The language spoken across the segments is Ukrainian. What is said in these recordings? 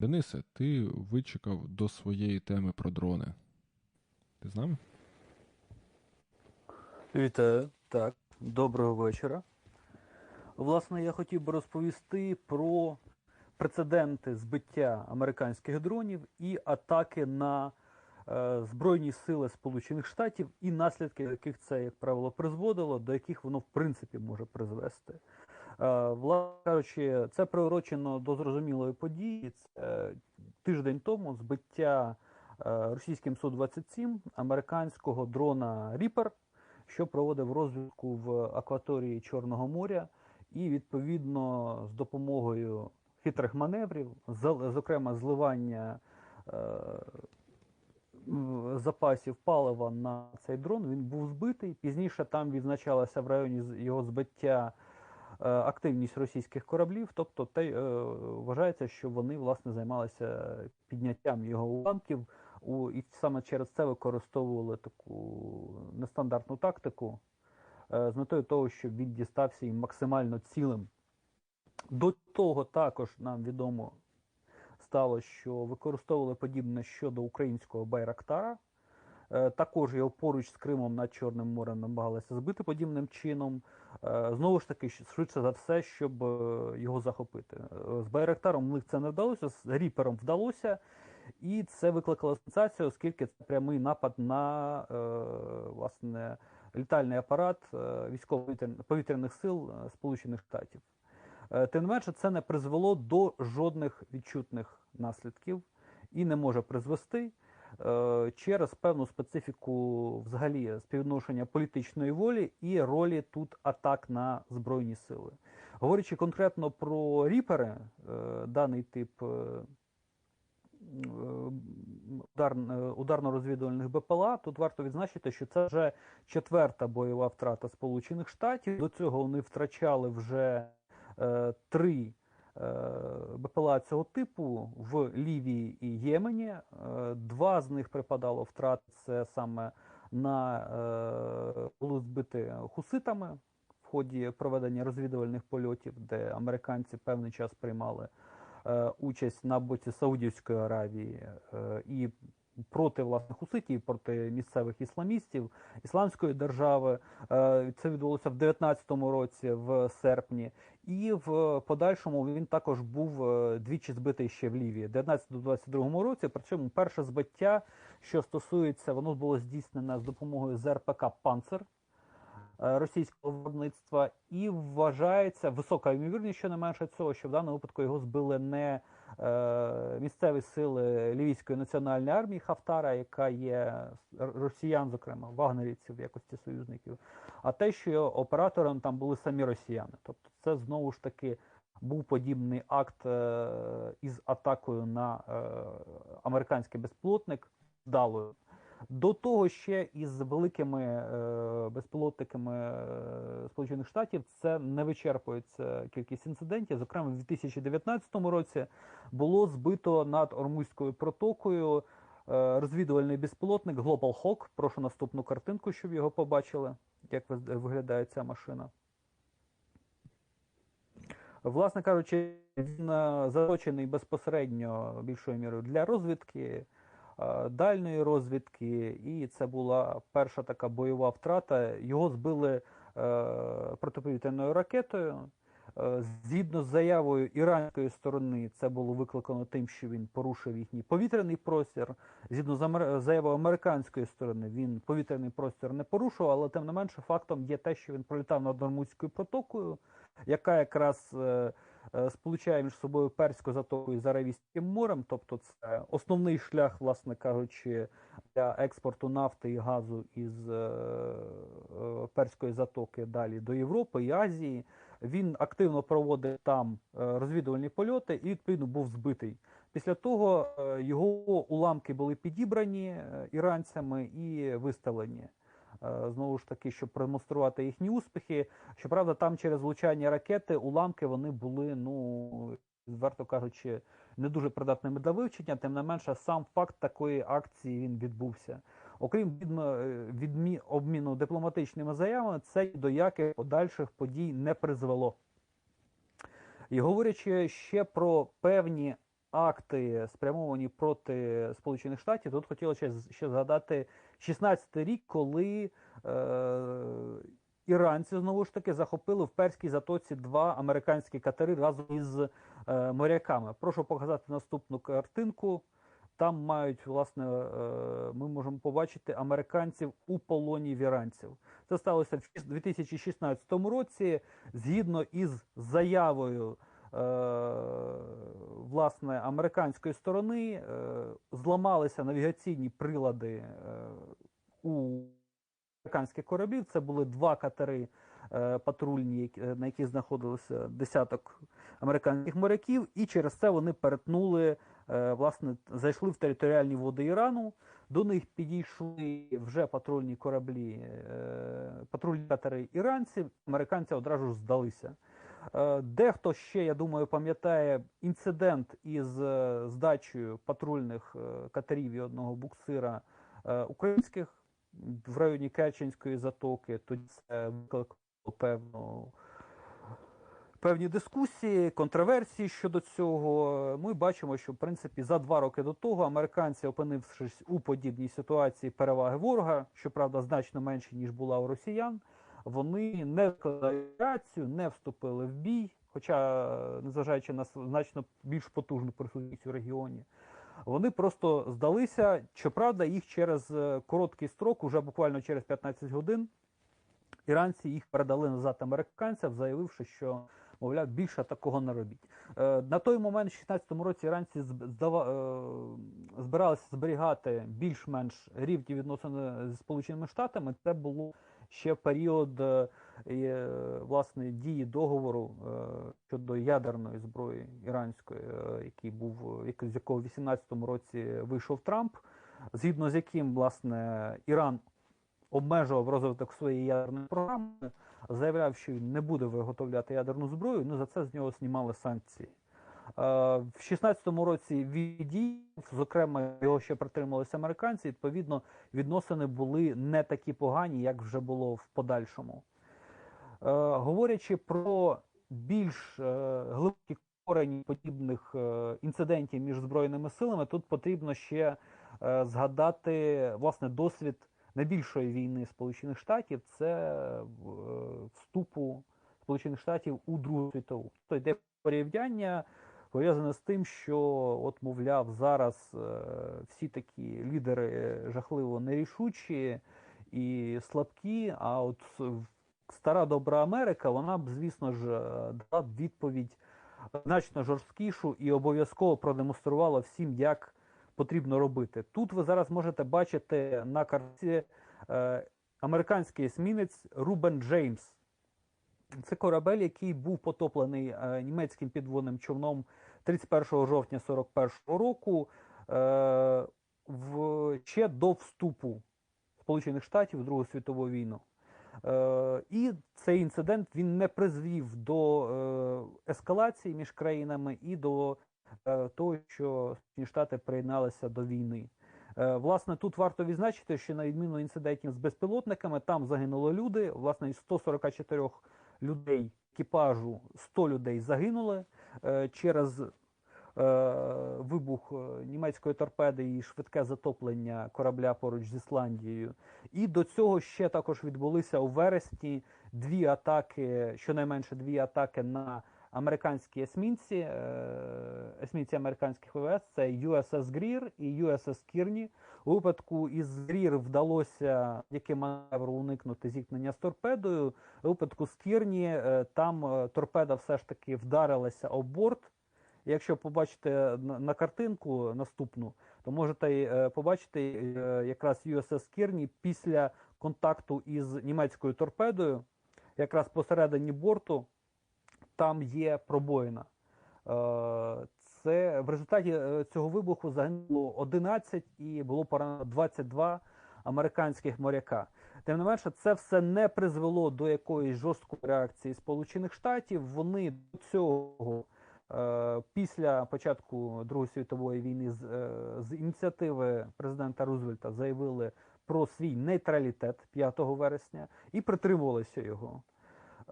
Денисе, ти вичекав до своєї теми про дрони. Ти з нами? Вітаю, так, доброго вечора. Власне, я хотів би розповісти про прецеденти збиття американських дронів і атаки на е, Збройні сили Сполучених Штатів і наслідки, яких це, як правило, призводило, до яких воно в принципі може призвести. Е, власне кажучи, це приурочено до зрозумілої події. Це тиждень тому збиття е, російським Су-27 американського дрона Ріпер що проводив розвідку в акваторії Чорного моря, і відповідно з допомогою хитрих маневрів, зокрема зливання е, запасів палива на цей дрон, він був збитий. Пізніше там відзначалася в районі його збиття. Е, активність російських кораблів, тобто те, е, вважається, що вони власне займалися підняттям його уламків у, і саме через це використовували таку нестандартну тактику е, з метою того, щоб він дістався їм максимально цілим. До того також нам відомо стало, що використовували подібне щодо українського Байрактара. Також його поруч з Кримом над Чорним морем намагалися збити подібним чином. Е, знову ж таки, швидше за все, щоб е, його захопити. З Байрактаром в них це не вдалося, з Ріпером вдалося. І це викликало сенсацію, оскільки це прямий напад на е, власне літальний апарат е, військово-повітряних сил е, Сполучених Штатів. Тим не менше, це не призвело до жодних відчутних наслідків і не може призвести через певну специфіку взагалі співвідношення політичної волі і ролі тут атак на збройні сили. Говорячи конкретно про ріпери, даний тип удар, ударно-розвідувальних БПЛА. Тут варто відзначити, що це вже четверта бойова втрата Сполучених Штатів. До цього вони втрачали вже е, три е, БПЛА цього типу в Лівії і Ємені. Е, два з них припадало втрат це саме на е, були збити хуситами в ході проведення розвідувальних польотів, де американці певний час приймали. Е, участь на боці Саудівської Аравії е, і проти власних хуситів, проти місцевих ісламістів, ісламської держави. Е, це відбулося в 19-му році, в серпні, і в подальшому він також був двічі збитий ще в Лівії, 19-22 році. Причому перше збиття, що стосується, воно було здійснене з допомогою ЗРПК Панцер. Е, російського виробництва, і вважається висока ймовірність, що не менше цього, що в даному випадку його збили не е, місцеві сили Лівійської національної армії Хафтара, яка є росіян, зокрема вагнерівців в якості союзників, а те, що оператором там були самі росіяни. Тобто, це знову ж таки. Був подібний акт е, із атакою на е, американський безплотник, вдалою. До того ще із великими е, безпілотниками е, Сполучених Штатів це не вичерпується кількість інцидентів. Зокрема, в 2019 році було збито над Ормузькою протокою е, розвідувальний безпілотник Global Hawk. Прошу наступну картинку, щоб його побачили, як виглядає ця машина. Власне кажучи, він заточений безпосередньо більшою мірою для розвідки. Е, дальної розвідки, і це була перша така бойова втрата. Його збили е, протиповітряною ракетою. Е, згідно з заявою іранської сторони, це було викликано тим, що він порушив їхній повітряний простір. Згідно з заявою американської сторони, він повітряний простір не порушував, але тим не менше фактом є те, що він пролітав над Нормузькою протокою, яка якраз сполучає між собою Перську затоку з Аравійським морем, тобто це основний шлях, власне кажучи, для експорту нафти і газу із е, е, Перської затоки далі до Європи і Азії. Він активно проводив там розвідувальні польоти і відповідно був збитий. Після того його уламки були підібрані іранцями і виставлені. Е, знову ж таки, щоб продемонструвати їхні успіхи. Щоправда, там через влучання ракети уламки вони були, ну зверто кажучи, не дуже придатними для вивчення. Тим не менше, сам факт такої акції він відбувся. Окрім відмі, обміну дипломатичними заявами, це до яких подальших подій не призвело. І говорячи ще про певні акти спрямовані проти Сполучених Штатів. Тут хотілося ще згадати 16-й рік, коли е, іранці знову ж таки захопили в Перській затоці два американські катери разом із е, моряками. Прошу показати наступну картинку. Там мають, власне, е, ми можемо побачити американців у полоні віранців. Це сталося в 2016 році, згідно із заявою власне американської сторони, е, зламалися навігаційні прилади е, у американських кораблів. Це були два катери е, патрульні, на яких знаходилося десяток американських моряків, і через це вони перетнули, е, власне, зайшли в територіальні води Ірану. До них підійшли вже патрульні кораблі, е, патрульні катери іранців. Американці одразу ж здалися. Е, Дехто ще, я думаю, пам'ятає інцидент із е, здачею патрульних е, катерів і одного буксира українських в районі Керченської затоки. Тоді це викликало певну певні дискусії, контроверсії щодо цього. Ми бачимо, що в принципі за два роки до того американці, опинившись у подібній ситуації переваги ворога, щоправда, значно менше ніж була у росіян, вони не рацію, не вступили в бій. Хоча, незважаючи на значно більш потужну присутність у регіоні, вони просто здалися. Щоправда, їх через е, короткий строк, уже буквально через 15 годин, іранці їх передали назад американцям, заявивши, що мовляв більше такого не робіть. Е, на той момент, в 16-му році, іранці здава, е, збиралися зберігати більш-менш рівні відносини з Сполученими Штатами. Це було ще період е, е, власне дії договору е, щодо ядерної зброї іранської, який був з якого в 18-му році вийшов Трамп, згідно з яким власне Іран обмежував розвиток своєї ядерної програми, заявляв, що він не буде виготовляти ядерну зброю. Ну за це з нього знімали санкції. Е, В 16-му році віддій, зокрема, його ще притрималися американці. Відповідно, відносини були не такі погані, як вже було в подальшому. Е, Говорячи про більш е, глибокі корені подібних інцидентів між збройними силами, тут потрібно ще згадати власне досвід найбільшої війни Сполучених Штатів це вступу Сполучених Штатів у Другу світову. То йде порівняння пов'язане з тим, що, от, мовляв, зараз е, всі такі лідери жахливо нерішучі і слабкі, а от стара добра Америка, вона б, звісно ж, е, дала б відповідь значно жорсткішу і обов'язково продемонструвала всім, як потрібно робити. Тут ви зараз можете бачити на карті е, американський есмінець Рубен Джеймс. Це корабель, який був потоплений е, німецьким підводним човном 31 жовтня 41 року е, в, ще до вступу Сполучених Штатів в Другу світову війну. Е, і цей інцидент він не призвів до е, ескалації між країнами і до того, що Сполучені Штати приєдналися до війни. Власне, тут варто відзначити, що на відміну інцидентів з безпілотниками, там загинули люди. Власне, із 144 людей екіпажу 100 людей загинули е, через е, вибух е, німецької торпеди і швидке затоплення корабля поруч з Ісландією. І до цього ще також відбулися у вересні дві атаки, щонайменше дві атаки на американські есмінці, е, есмінці американських ВВС, це USS Greer і USS Kearney. У випадку із Greer вдалося яким маневру уникнути зіткнення з торпедою. У випадку з Kearney е, там е, торпеда все ж таки вдарилася об борт. Якщо побачите на, картинку наступну, то можете побачити якраз USS Kearney після контакту із німецькою торпедою, якраз посередині борту, там є пробоїна. Е, Це в результаті е, цього вибуху загинуло 11 і було поранено 22 американських моряка. Тим не менше, це все не призвело до якоїсь жорсткої реакції Сполучених Штатів. Вони до цього е, після початку Другої світової війни з, з ініціативи президента Рузвельта заявили про свій нейтралітет 5 вересня і притримувалися його.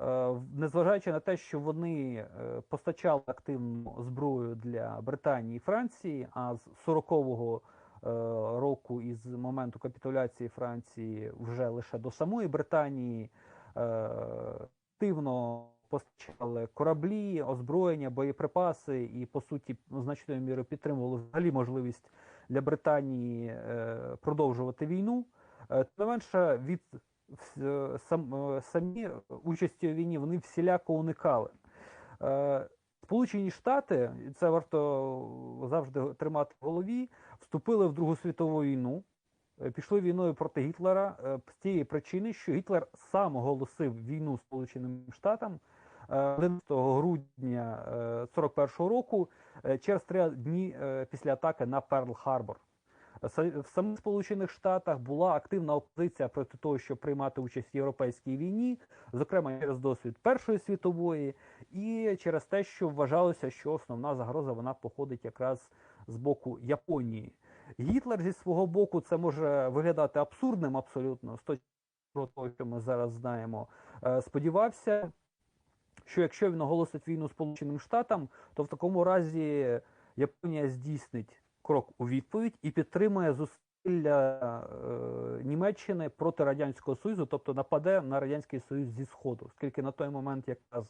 Е, незважаючи на те, що вони е, постачали активну зброю для Британії і Франції, а з 40-го е, року, із моменту капітуляції Франції, вже лише до самої Британії активно постачали кораблі, озброєння, боєприпаси і, по суті, значною мірою підтримували взагалі можливість для Британії продовжувати війну. Тим не менше, від самі участі у війні вони всіляко уникали. Е, Сполучені Штати, і це варто завжди тримати в голові, вступили в Другу світову війну, е, пішли війною проти Гітлера е, з тієї причини, що Гітлер сам оголосив війну Сполученим Штатам е, 11 грудня 41-го року е, через три дні е, після атаки на Перл-Харбор. Са- В самих Сполучених Штатах була активна опозиція проти того, щоб приймати участь в європейській війні, зокрема через досвід Першої світової, і через те, що вважалося, що основна загроза вона походить якраз з боку Японії. Гітлер зі свого боку це може виглядати абсурдним абсолютно з точки того, що ми зараз знаємо. Е, Сподівався, що якщо він оголосить війну Сполученим Штатам, то в такому разі Японія здійснить крок у відповідь і підтримує зусилля е, Німеччини проти Радянського Союзу, тобто нападе на Радянський Союз зі Сходу, оскільки на той момент якраз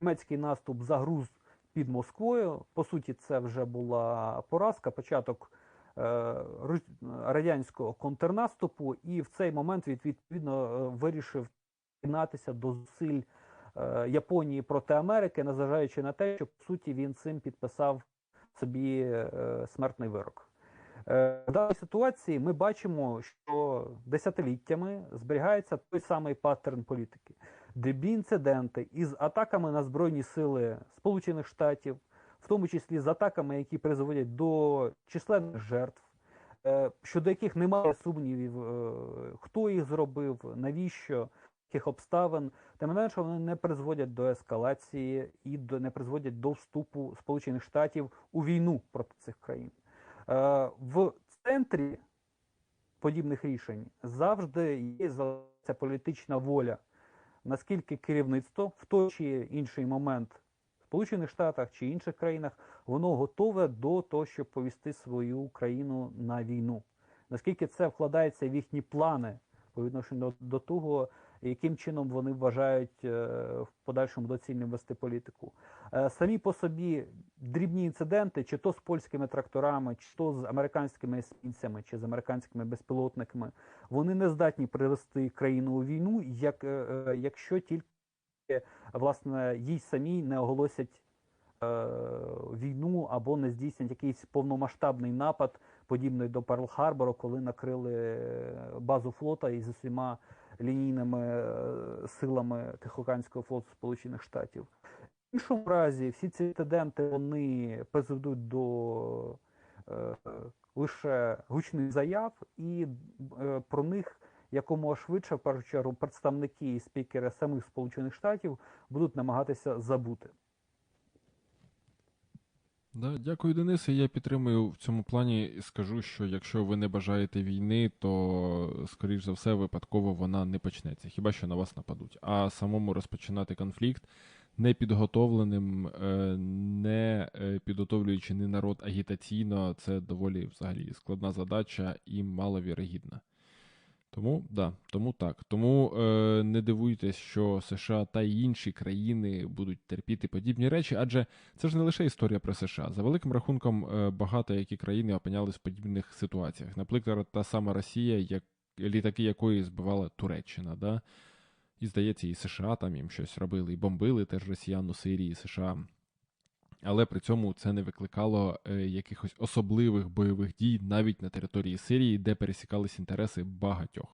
німецький наступ загруз під Москвою. По суті, це вже була поразка, початок е, радянського контрнаступу, і в цей момент від- відповідно е, вирішив приєднатися до зусиль е, Японії проти Америки, незважаючи на те, що по суті він цим підписав собі е, смертний вирок. Е, В даній ситуації ми бачимо, що десятиліттями зберігається той самий паттерн політики. Дрібні інциденти із атаками на Збройні сили Сполучених Штатів, в тому числі з атаками, які призводять до численних жертв, е, щодо яких немає сумнівів, хто їх зробив, навіщо, яких обставин, тим не менше вони не призводять до ескалації і до, не призводять до вступу Сполучених Штатів у війну проти цих країн. Е, В центрі подібних рішень завжди є залишається політична воля, наскільки керівництво в той чи інший момент Сполучених Штатах чи інших країнах воно готове до того, щоб повести свою країну на війну. Наскільки це вкладається в їхні плани по відношенню до того, яким чином вони вважають е, в подальшому доцільним вести політику. Е, Самі по собі дрібні інциденти, чи то з польськими тракторами, чи то з американськими есмінцями, чи з американськими безпілотниками, вони не здатні привести країну у війну, як, е, якщо тільки власне їй самій не оголосять війну або не здійснять якийсь повномасштабний напад, подібний до Перл-Харбору, коли накрили базу флота із усіма лінійними е, силами Тихоокеанського флоту Сполучених Штатів. В іншому разі всі ці інциденти вони призведуть до е, лише гучних заяв, і е, про них якомога швидше, в першу чергу, представники і спікери самих Сполучених Штатів будуть намагатися забути. Да, дякую, Денисе. Я підтримую в цьому плані і скажу, що якщо ви не бажаєте війни, то скоріш за все випадково вона не почнеться, хіба що на вас нападуть. А самому розпочинати конфлікт непідготовленим, е, не е, підготовлюючи не народ агітаційно, це доволі взагалі складна задача і маловірогідна. Тому да, тому так. Тому е, не дивуйтесь, що США та й інші країни будуть терпіти подібні речі, адже це ж не лише історія про США. За великим рахунком, е, багато які країни опинялись в подібних ситуаціях. Наприклад, та сама Росія, як літаки якої збивала Туреччина, да? і здається, і США там їм щось робили, і бомбили теж росіян у Сирії, США. Але при цьому це не викликало е, якихось особливих бойових дій навіть на території Сирії, де пересікались інтереси багатьох.